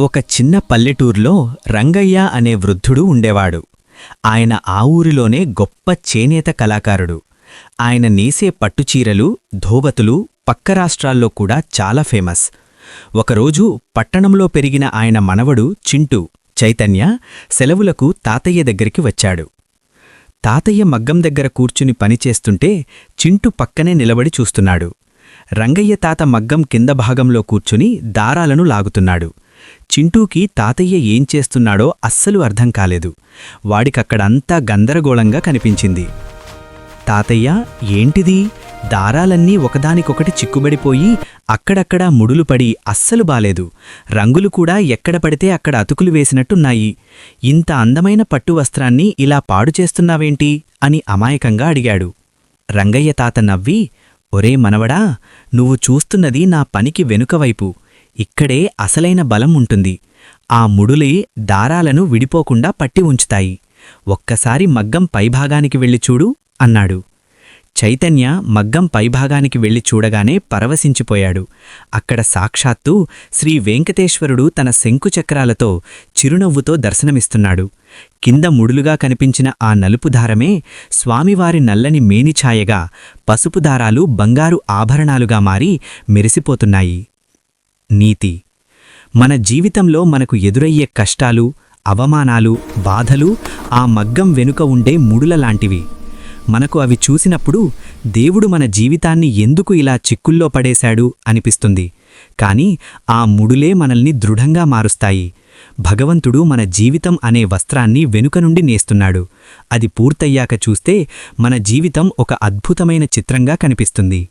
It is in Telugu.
ఒక చిన్న పల్లెటూర్లో రంగయ్య అనే వృద్ధుడు ఉండేవాడు. ఆయన ఆ ఊరిలోనే గొప్ప చేనేత కళాకారుడు. ఆయన నేసే పట్టుచీరలు ధోవతులు పక్క రాష్ట్రాల్లో కూడా చాలా ఫేమస్. ఒకరోజు పట్టణంలో పెరిగిన ఆయన మనవడు చింటూ చైతన్య సెలవులకు తాతయ్య దగ్గరికి వచ్చాడు. తాతయ్య మగ్గం దగ్గర కూర్చుని పనిచేస్తుంటే చింటు పక్కనే నిలబడి చూస్తున్నాడు. రంగయ్య తాత మగ్గం కింద భాగంలో కూర్చుని దారాలను లాగుతున్నాడు. చింటూకి తాతయ్య ఏం చేస్తున్నాడో అస్సలు అర్థం కాలేదు. వాడికక్కడంతా గందరగోళంగా కనిపించింది. తాతయ్య ఏంటిది? దారాలన్నీ ఒకదానికొకటి చిక్కుబడిపోయి అక్కడక్కడా ముడులు పడి అస్సలు బాలేదు. రంగులు కూడా ఎక్కడ పడితే అక్కడ అతుకులు వేసినట్టున్నాయి. ఇంత అందమైన పట్టు వస్త్రాన్ని ఇలా పాడు చేస్తున్నావేంటి? అని అమాయకంగా అడిగాడు. రంగయ్య తాత నవ్వి ఒరే మనవడా నువ్వు చూస్తున్నది నా పనికి వెనుకవైపు ఇక్కడే అసలైన బలం ఉంటుంది. ఆ ముడులి దారాలను విడిపోకుండా పట్టి ఉంచుతాయి. ఒక్కసారి మగ్గం పైభాగానికి వెళ్ళి చూడు అన్నాడు. చైతన్య మగ్గం పైభాగానికి వెళ్ళి చూడగానే పరవశించిపోయాడు. అక్కడ సాక్షాత్తు శ్రీ వెంకటేశ్వరుడు తన శంకుచక్రాలతో చిరునవ్వుతో దర్శనమిస్తున్నాడు. కింద ముడులుగా కనిపించిన ఆ నలుపు దారమే స్వామివారి నల్లని మేనిఛాయగా పసుపు దారాలు బంగారు ఆభరణాలుగా మారి మెరిసిపోతున్నాయి. నీతి. మన జీవితంలో మనకు ఎదురయ్యే కష్టాలు అవమానాలు బాధలు ఆ మగ్గం వెనుక ఉండే ముడుల లాంటివి. మనకు అవి చూసినప్పుడు దేవుడు మన జీవితాన్ని ఎందుకు ఇలా చిక్కుల్లో పడేశాడు అనిపిస్తుంది. కాని ఆ ముడులే మనల్ని దృఢంగా మారుస్తాయి. భగవంతుడు మన జీవితం అనే వస్త్రాన్ని వెనుక నుండి నేస్తున్నాడు. అది పూర్తయ్యాక చూస్తే మన జీవితం ఒక అద్భుతమైన చిత్రంగా కనిపిస్తుంది.